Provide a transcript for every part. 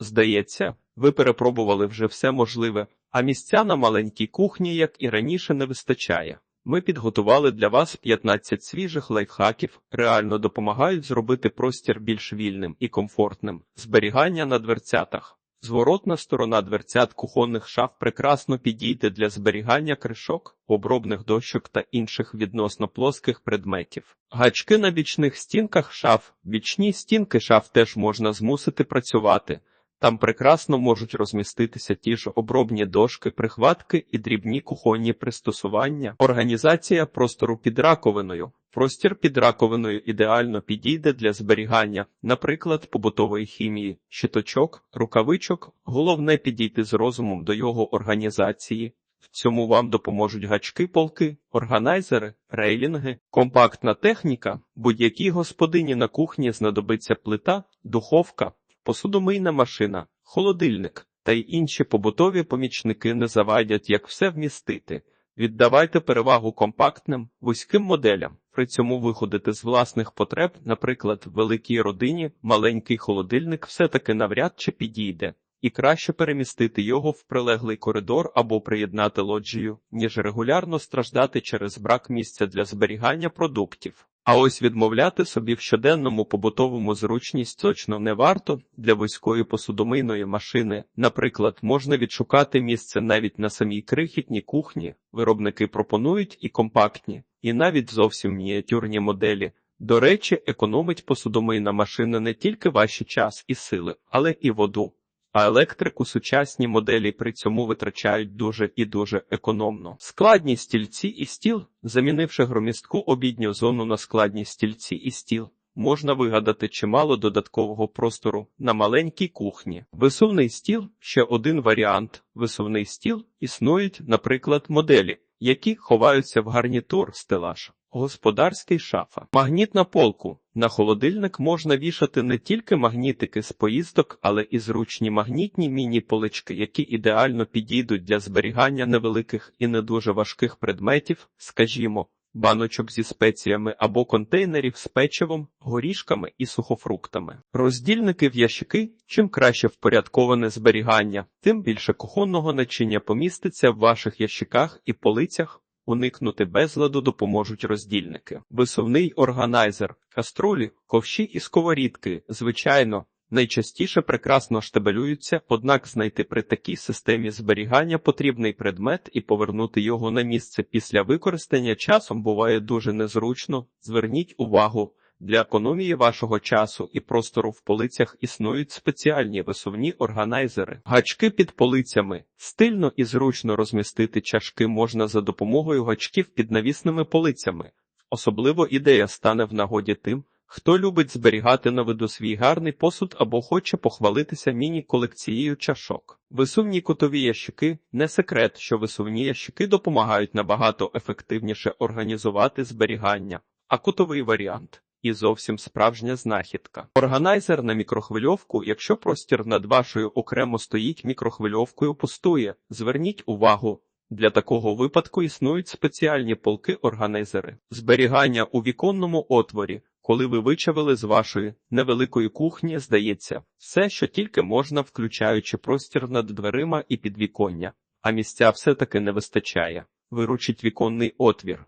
Здається, ви перепробували вже все можливе, а місця на маленькій кухні, як і раніше, не вистачає. Ми підготували для вас 15 свіжих лайфхаків, реально допомагають зробити простір більш вільним і комфортним. Зберігання на дверцятах. Зворотна сторона дверцят кухонних шаф прекрасно підійде для зберігання кришок, обробних дощок та інших відносно плоских предметів. Гачки на бічних стінках шаф. Бічні стінки шаф теж можна змусити працювати. Там прекрасно можуть розміститися ті ж обробні дошки, прихватки і дрібні кухонні пристосування. Організація простору під раковиною. Простір під раковиною ідеально підійде для зберігання, наприклад, побутової хімії, щиточок, рукавичок. Головне підійти з розумом до його організації. В цьому вам допоможуть гачки, полки, органайзери, рейлінги, компактна техніка. Будь-якій господині на кухні знадобиться плита, духовка, посудомийна машина, холодильник та й інші побутові помічники не завадять, як все вмістити. Віддавайте перевагу компактним, вузьким моделям. При цьому виходити з власних потреб, наприклад, в великій родині маленький холодильник все-таки навряд чи підійде, і краще перемістити його в прилеглий коридор або приєднати лоджію, ніж регулярно страждати через брак місця для зберігання продуктів. А ось відмовляти собі в щоденному побутовому зручність точно не варто для вузької посудомийної машини. Наприклад, можна відшукати місце навіть на самій крихітній кухні. Виробники пропонують і компактні, і навіть зовсім мініатюрні моделі. До речі, економить посудомийна машина не тільки ваші час і сили, але і воду. А електрику сучасні моделі при цьому витрачають дуже і дуже економно. Складні стільці і стіл, замінивши громістку обідню зону на складні стільці і стіл, можна вигадати чимало додаткового простору на маленькій кухні. Висувний стіл ще один варіант. Висувний стіл існують, наприклад, моделі, які ховаються в гарнітур стелаж. Господарський шафа. Магніт на полку. На холодильник можна вішати не тільки магнітики з поїздок, але і зручні магнітні міні-полички, які ідеально підійдуть для зберігання невеликих і не дуже важких предметів, скажімо, баночок зі спеціями або контейнерів з печивом, горішками і сухофруктами. Роздільники в ящики, чим краще впорядковане зберігання, тим більше кухонного начиння поміститься в ваших ящиках і полицях. Уникнути безладу допоможуть роздільники. Висувний органайзер, каструлі, ковші і сковорідки, звичайно, найчастіше прекрасно штабелюються, однак знайти при такій системі зберігання потрібний предмет і повернути його на місце після використання часом буває дуже незручно. Зверніть увагу. Для економії вашого часу і простору в полицях існують спеціальні висувні органайзери. Гачки під полицями. Стильно і зручно розмістити чашки можна за допомогою гачків під навісними полицями. Особливо ідея стане в нагоді тим, хто любить зберігати на виду свій гарний посуд або хоче похвалитися міні-колекцією чашок. Висувні кутові ящики не секрет, що висувні ящики допомагають набагато ефективніше організувати зберігання, а кутовий варіант і зовсім справжня знахідка. Органайзер на мікрохвильовку, якщо простір над вашою окремо стоїть мікрохвильовкою пустує, зверніть увагу. Для такого випадку існують спеціальні полки-органайзери. Зберігання у віконному отворі, коли ви вичавили з вашої невеликої кухні, здається, все, що тільки можна, включаючи простір над дверима і підвіконня, а місця все-таки не вистачає. Виручить віконний отвір.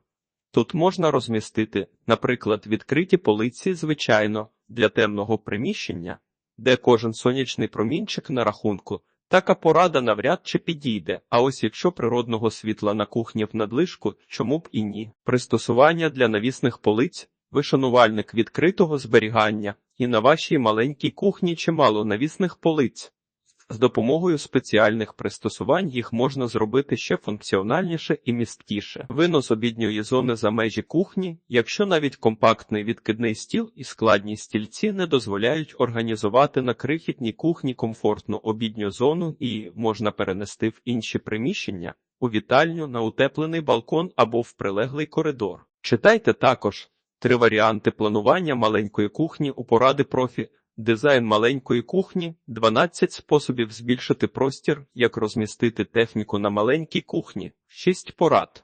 Тут можна розмістити, наприклад, відкриті полиці, звичайно, для темного приміщення, де кожен сонячний промінчик на рахунку. Така порада навряд чи підійде, а ось якщо природного світла на кухні в надлишку, чому б і ні. Пристосування для навісних полиць, ви шанувальник відкритого зберігання, і на вашій маленькій кухні чимало навісних полиць. З допомогою спеціальних пристосувань їх можна зробити ще функціональніше і місткіше. Винос обідньої зони за межі кухні, якщо навіть компактний відкидний стіл і складні стільці не дозволяють організувати на крихітній кухні комфортну обідню зону і можна перенести в інші приміщення, у вітальню, на утеплений балкон або в прилеглий коридор. Читайте також три варіанти планування маленької кухні у поради профі. Дизайн маленької кухні, 12 способів збільшити простір, як розмістити техніку на маленькій кухні, 6 порад.